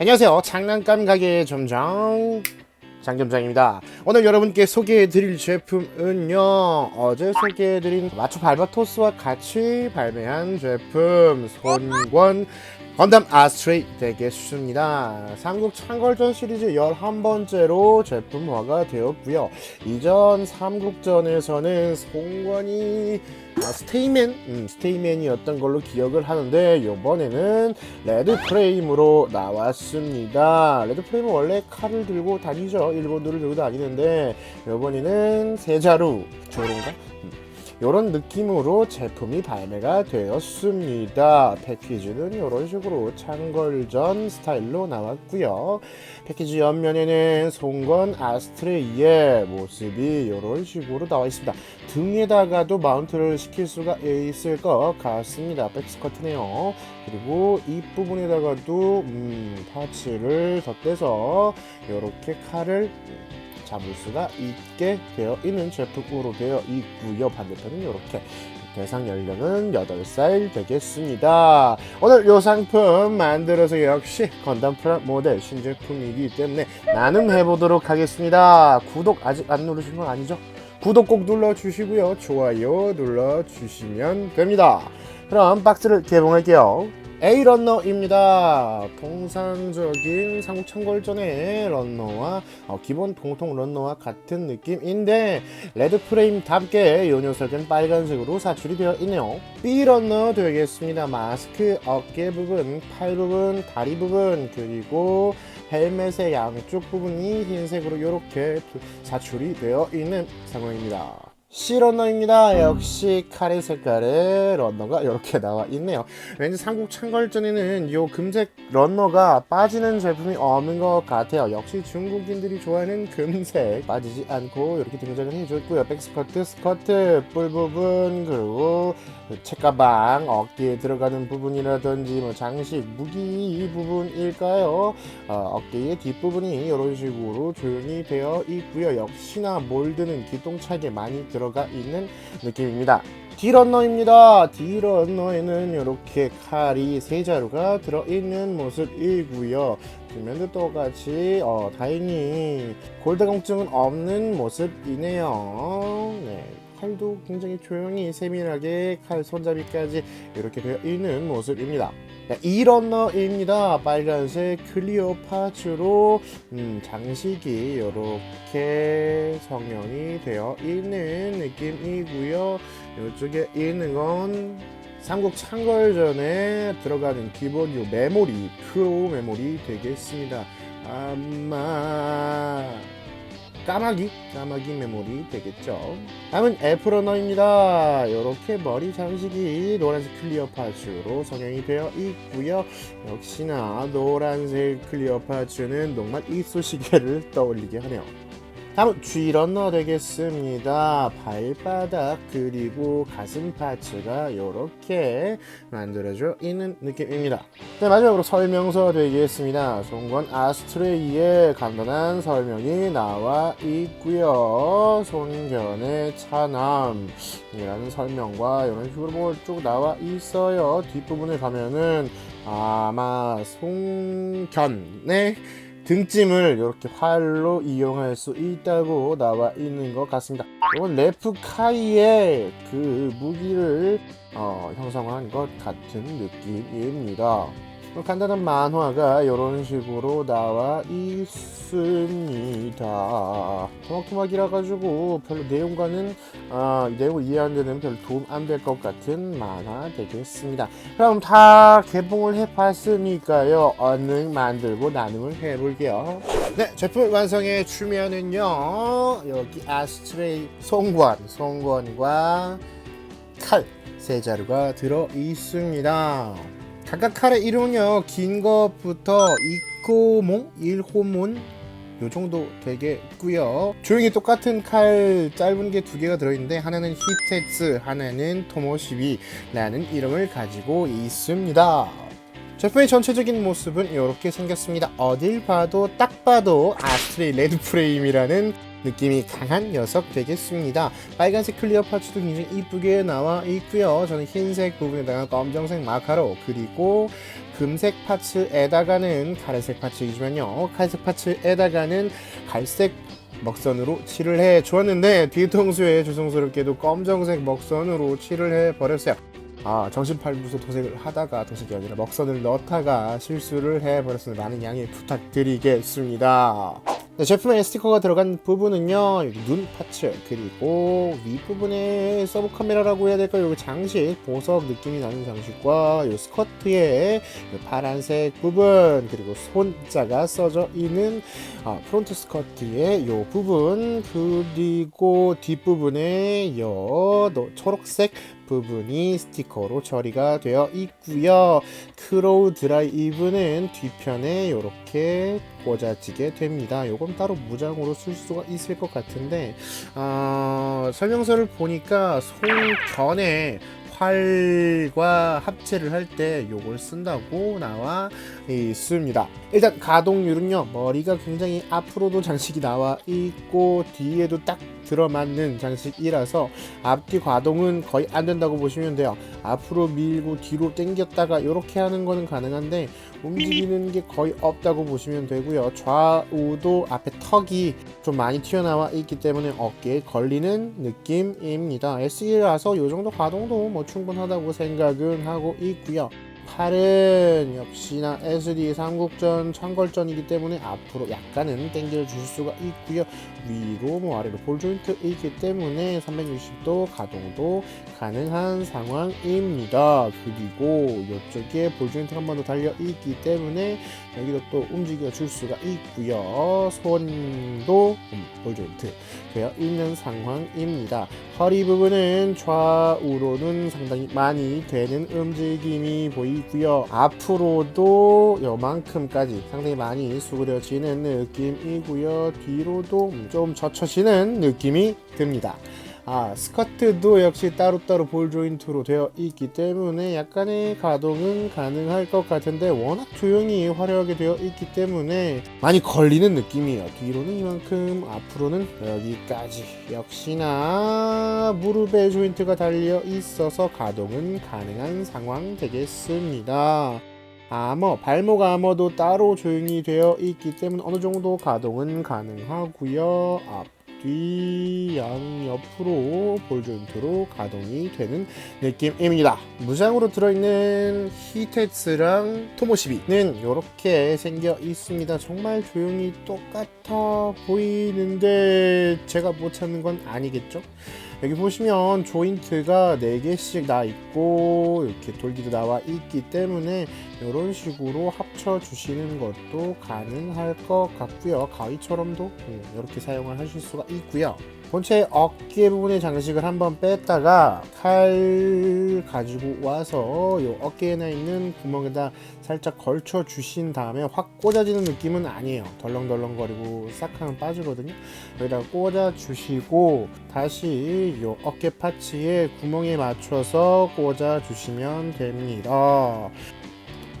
안녕하세요. 장난감 가게 점장 장점장입니다. 오늘 여러분께 소개해드릴 제품은요. 어제 소개해드린 마초 발바토스와 같이 발매한 제품 손권 건담 아스트레이 되겠습니다. 삼국 창궐전 시리즈 11번째로 제품화가 되었고요. 이전 삼국전에서는 송권이 아, 스테이맨, 음, 스테이맨이었던 걸로 기억을 하는데 이번에는 레드 프레임으로 나왔습니다. 레드 프레임은 원래 칼을 들고 다니죠. 일본들을 들고 다니는데 이번에는 세자루 저런가? 이런 느낌으로 제품이 발매가 되었습니다. 패키지는 이런 식으로 창걸전 스타일로 나왔고요. 패키지 옆면에는 송건 아스트레이의 모습이 이런 식으로 나와 있습니다. 등에다가도 마운트를 시킬 수가 있을 것 같습니다. 백스커트네요. 그리고 이 부분에다가도 음, 파츠를 덧대서 이렇게 칼을 잡을 수가 있게 되어 있는 제품으로 되어 있고요. 반대편은 이렇게 대상 연령은 8살 되겠습니다. 오늘 이 상품 만들어서 역시 건담 프라 모델 신제품이기 때문에 나눔해 보도록 하겠습니다. 구독 아직 안 누르신 건 아니죠? 구독 꼭 눌러주시고요. 좋아요 눌러주시면 됩니다. 그럼 박스를 개봉할게요. A 런너입니다. 통상적인 삼국 창궐전의 런너와 어, 기본 공통 런너와 같은 느낌인데 레드 프레임답게 요 녀석은 빨간색으로 사출이 되어 있네요. B 런너 되겠습니다. 마스크 어깨 부분, 팔 부분, 다리 부분 그리고 헬멧의 양쪽 부분이 흰색으로 이렇게 사출이 되어 있는 상황입니다. C 런너입니다. 역시 카레 색깔의 런너가 이렇게 나와 있네요. 왠지 삼국 창궐전에는 이 금색 런너가 빠지는 제품이 없는 것 같아요. 역시 중국인들이 좋아하는 금색 빠지지 않고 이렇게 등장을 해줬고요. 백스커트, 스커트, 뿔 부분 그리고 책가방 어깨에 들어가는 부분이라든지 뭐 장식, 무기 부분일까요? 어, 어깨의 뒷부분이 이런 식으로 조용히 되어 있고요. 역시나 몰드는 기똥차게 많이 들어 가 있는 느낌입니다. D런너입니다. D런너에는 이렇게 칼이 세 자루가 들어있는 모습이고요. 뒷면도 똑같이 어, 다행히 골다공증은 없는 모습이네요. 네. 칼도 굉장히 조용히 세밀하게 칼 손잡이까지 이렇게 되어 있는 모습입니다. 네, 이 런너입니다. 빨간색 클리어 파츠로 음, 장식이 이렇게 성형이 되어 있는 느낌이고요. 이쪽에 있는 건 삼국 창궐전에 들어가는 기본 요 메모리, 프로 메모리 되겠습니다. 아마 까마귀, 까마귀 메모리 되겠죠. 다음은 애플러너입니다. 이렇게 머리 장식이 노란색 클리어 파츠로 성형이 되어 있고요. 역시나 노란색 클리어 파츠는 녹말 이쑤시개를 떠올리게 하네요. 다음은 G런너 되겠습니다. 발바닥 그리고 가슴 파츠가 이렇게 만들어져 있는 느낌입니다. 네, 마지막으로 설명서 되겠습니다. 송건 아스트레이의 간단한 설명이 나와 있고요. 손견의 차남이라는 설명과 이런 식으로 뭐 쭉 나와 있어요. 뒷부분에 가면은 아마 송견의 등짐을 이렇게 활로 이용할 수 있다고 나와 있는 것 같습니다. 이건 레프카이의 그 무기를 어, 형성한 것 같은 느낌입니다. 간단한 만화가 이런 식으로 나와 있습니다. 토막토막이라 가지고 별로 내용과는 아, 내용을 이해 안 되는 별로 도움 안 될 것 같은 만화 되겠습니다. 그럼 다 개봉을 해봤으니까요. 얼른 만들고 나눔을 해볼게요. 네, 제품 완성에 추면은요. 여기 아스트레이 송권, 송권과 칼 세 자루가 들어 있습니다. 각각 칼의 이름은요 긴 것부터 이코몽, 일호몬 요 정도 되겠고요. 조용히 똑같은 칼 짧은 게 두 개가 들어있는데 하나는 히텍스 하나는 토모시비라는 이름을 가지고 있습니다. 제품의 전체적인 모습은 이렇게 생겼습니다. 어딜 봐도 딱 봐도 아스트레이 레드 프레임이라는 느낌이 강한 녀석 되겠습니다. 빨간색 클리어 파츠도 굉장히 이쁘게 나와 있고요. 저는 흰색 부분에다가 검정색 마카로 그리고 금색 파츠에다가는 카레색 파츠이지만요. 카레색 파츠에다가는 갈색 먹선으로 칠을 해 주었는데 뒤통수에 조성스럽게도 검정색 먹선으로 칠을 해 버렸어요. 아 정신팔부서 도색을 하다가 도색이 아니라 먹선을 넣다가 실수를 해 버렸습니다. 많은 양해 부탁드리겠습니다. 네, 제품에 스티커가 들어간 부분은요 여기 눈 파츠 그리고 윗부분에 서브 카메라라고 해야 될까요? 여기 장식 보석 느낌이 나는 장식과 이 스커트의 이 파란색 부분 그리고 손자가 써져 있는 아, 프론트 스커트의 이 부분 그리고 뒷부분에 요 노- 초록색 부분이 스티커로 처리가 되어 있고요. 크로우 드라이브는 뒤편에 이렇게 꽂아지게 됩니다. 요건 따로 무장으로 쓸 수가 있을 것 같은데 어, 설명서를 보니까 송전에 활과 합체를 할 때 요걸 쓴다고 나와 있습니다. 일단 가동률은요 머리가 굉장히 앞으로도 장식이 나와 있고 뒤에도 딱 들어맞는 장식이라서 앞뒤 가동은 거의 안 된다고 보시면 돼요. 앞으로 밀고 뒤로 당겼다가 이렇게 하는 거는 가능한데 움직이는 게 거의 없다고 보시면 되고요. 좌우도 앞에 턱이 좀 많이 튀어나와 있기 때문에 어깨에 걸리는 느낌입니다. SE라서 이 정도 가동도 뭐 충분하다고 생각은 하고 있고요. 팔은 역시나 SD 삼국전 창걸전이기 때문에 앞으로 약간은 당겨 줄 수가 있고요. 위로 뭐 아래로 볼 조인트 있기 때문에 360도 가동도 가능한 상황입니다. 그리고 이쪽에 볼 조인트 한번 더 달려 있기 때문에 여기도 또 움직여 줄 수가 있고요. 손도 음, 볼 조인트 되어 있는 상황입니다. 허리 부분은 좌우로는 상당히 많이 되는 움직임이 보이고요. 앞으로도 요만큼까지 상당히 많이 수그려지는 느낌이고요. 뒤로도 좀 젖혀지는 느낌이 듭니다. 아, 스커트도 역시 따로따로 볼 조인트로 되어 있기 때문에 약간의 가동은 가능할 것 같은데 워낙 조용히 화려하게 되어 있기 때문에 많이 걸리는 느낌이에요. 뒤로는 이만큼, 앞으로는 여기까지. 역시나 무릎에 조인트가 달려 있어서 가동은 가능한 상황 되겠습니다. 아머, 발목 아머도 따로 조용히 되어 있기 때문에 어느 정도 가동은 가능하고요. 앞, 뒤, 양 옆으로 볼 조인트로 가동이 되는 느낌입니다. 무장으로 들어있는 히테츠랑 토모시비는 이렇게 생겨 있습니다. 정말 조용히 똑같아 보이는데 제가 못 찾는 건 아니겠죠? 여기 보시면 조인트가 4개씩 나 있고 이렇게 돌기도 나와 있기 때문에 이런 식으로 합쳐 주시는 것도 가능할 것 같고요 가위처럼도 음, 이렇게 사용을 하실 수가 있고요. 본체 어깨 부분의 장식을 한번 뺐다가 칼 가지고 와서 이 어깨에나 있는 구멍에다 살짝 걸쳐 주신 다음에 확 꽂아지는 느낌은 아니에요. 덜렁덜렁거리고 싹 하면 빠지거든요. 여기다가 꽂아 주시고 다시 이 어깨 파츠에 구멍에 맞춰서 꽂아 주시면 됩니다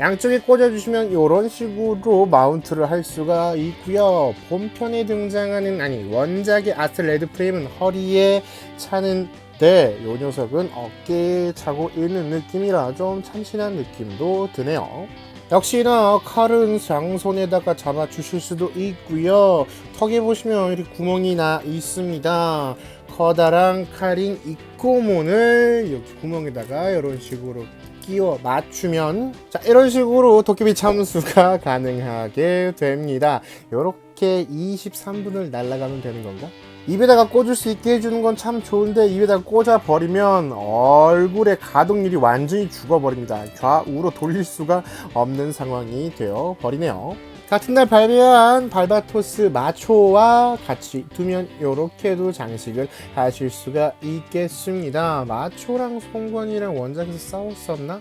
양쪽에 꽂아주시면 이런 식으로 마운트를 할 수가 있고요. 본편에 등장하는 아니 원작의 아트 레드 프레임은 허리에 차는데 이 녀석은 어깨에 차고 있는 느낌이라 좀 참신한 느낌도 드네요. 역시나 칼은 장손에다가 잡아 주실 수도 있고요. 턱에 보시면 이렇게 구멍이 나 있습니다. 커다란 칼인 입고문을 여기 구멍에다가 이런 식으로 끼워 맞추면 자 이런 식으로 도깨비 참수가 가능하게 됩니다. 이렇게 23분을 날아가면 되는 건가? 입에다가 꽂을 수 있게 해주는 건 참 좋은데 입에다가 꽂아 버리면 얼굴의 가동률이 완전히 죽어버립니다. 좌우로 돌릴 수가 없는 상황이 되어 버리네요. 같은 날 발매한 발바토스 마초와 같이 두면 이렇게도 장식을 하실 수가 있겠습니다. 마초랑 송건이랑 원작에서 싸웠었나?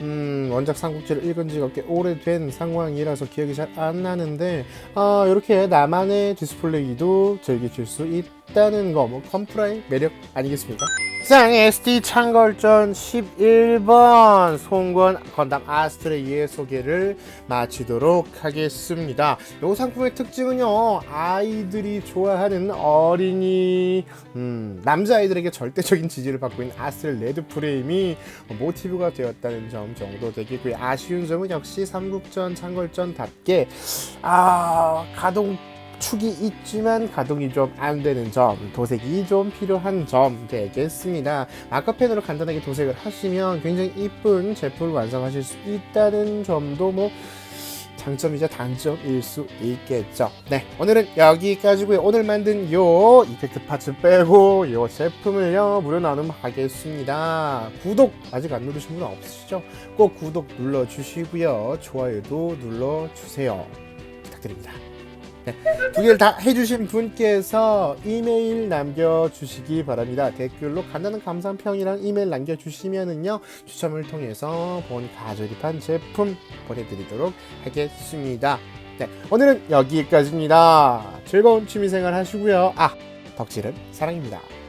음, 원작 삼국지를 읽은 지가 꽤 오래된 상황이라서 기억이 잘 안 나는데, 아, 이렇게 나만의 디스플레이도 즐기실 수 있다는 거, 뭐 컴프라의 매력 아니겠습니까? 쌍 SD 창걸전 11번 송권 건담 아스트레이의 소개를 마치도록 하겠습니다. 이 상품의 특징은요, 아이들이 좋아하는 어린이, 음, 남자 아이들에게 절대적인 지지를 받고 있는 아스트레 레드 프레임이 모티브가 되었다는 점 정도 되겠고요. 아쉬운 점은 역시 삼국전 창걸전답게, 아, 가동 축이 있지만 가동이 좀 안 되는 점, 도색이 좀 필요한 점 되겠습니다. 아까펜으로 간단하게 도색을 하시면 굉장히 이쁜 제품을 완성하실 수 있다는 점도 뭐 장점이자 단점일 수 있겠죠. 네, 오늘은 여기까지고요. 오늘 만든 요 이펙트 파츠 빼고 요 제품을요 무료 나눔하겠습니다. 구독 아직 안 누르신 분 없으시죠? 꼭 구독 눌러주시고요. 좋아요도 눌러주세요. 부탁드립니다. 네, 두 개를 다 해주신 분께서 이메일 남겨주시기 바랍니다. 댓글로 간단한 감상 평이랑 이메일 남겨주시면은요 추첨을 통해서 본 가조립한 제품 보내드리도록 하겠습니다. 네, 오늘은 여기까지입니다. 즐거운 취미생활 하시고요. 아, 덕질은 사랑입니다.